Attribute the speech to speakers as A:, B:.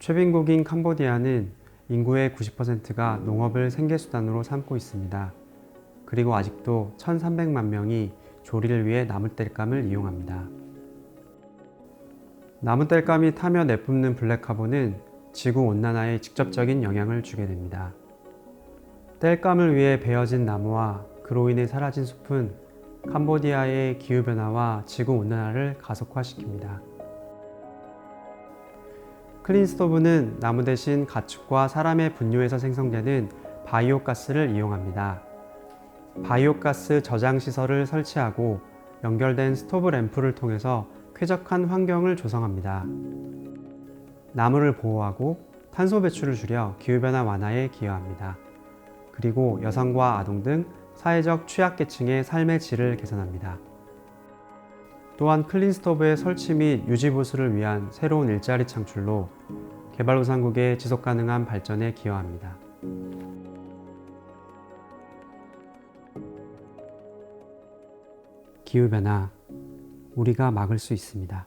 A: 최빈국인 캄보디아는 인구의 90%가 농업을 생계수단으로 삼고 있습니다. 그리고 아직도 1,300만 명이 조리를 위해 나무땔감을 이용합니다. 나무땔감이 타며 내뿜는 블랙카본은 지구 온난화에 직접적인 영향을 주게 됩니다. 땔감을 위해 베어진 나무와 그로 인해 사라진 숲은 캄보디아의 기후변화와 지구 온난화를 가속화시킵니다. 클린스토브는 나무 대신 가축과 사람의 분뇨에서 생성되는 바이오가스를 이용합니다. 바이오가스 저장 시설을 설치하고 연결된 스토브 램프를 통해서 쾌적한 환경을 조성합니다. 나무를 보호하고 탄소 배출을 줄여 기후변화 완화에 기여합니다. 그리고 여성과 아동 등 사회적 취약계층의 삶의 질을 개선합니다. 또한 클린스토브의 설치 및 유지 보수를 위한 새로운 일자리 창출로 개발도상국의 지속 가능한 발전에 기여합니다. 기후변화, 우리가 막을 수 있습니다.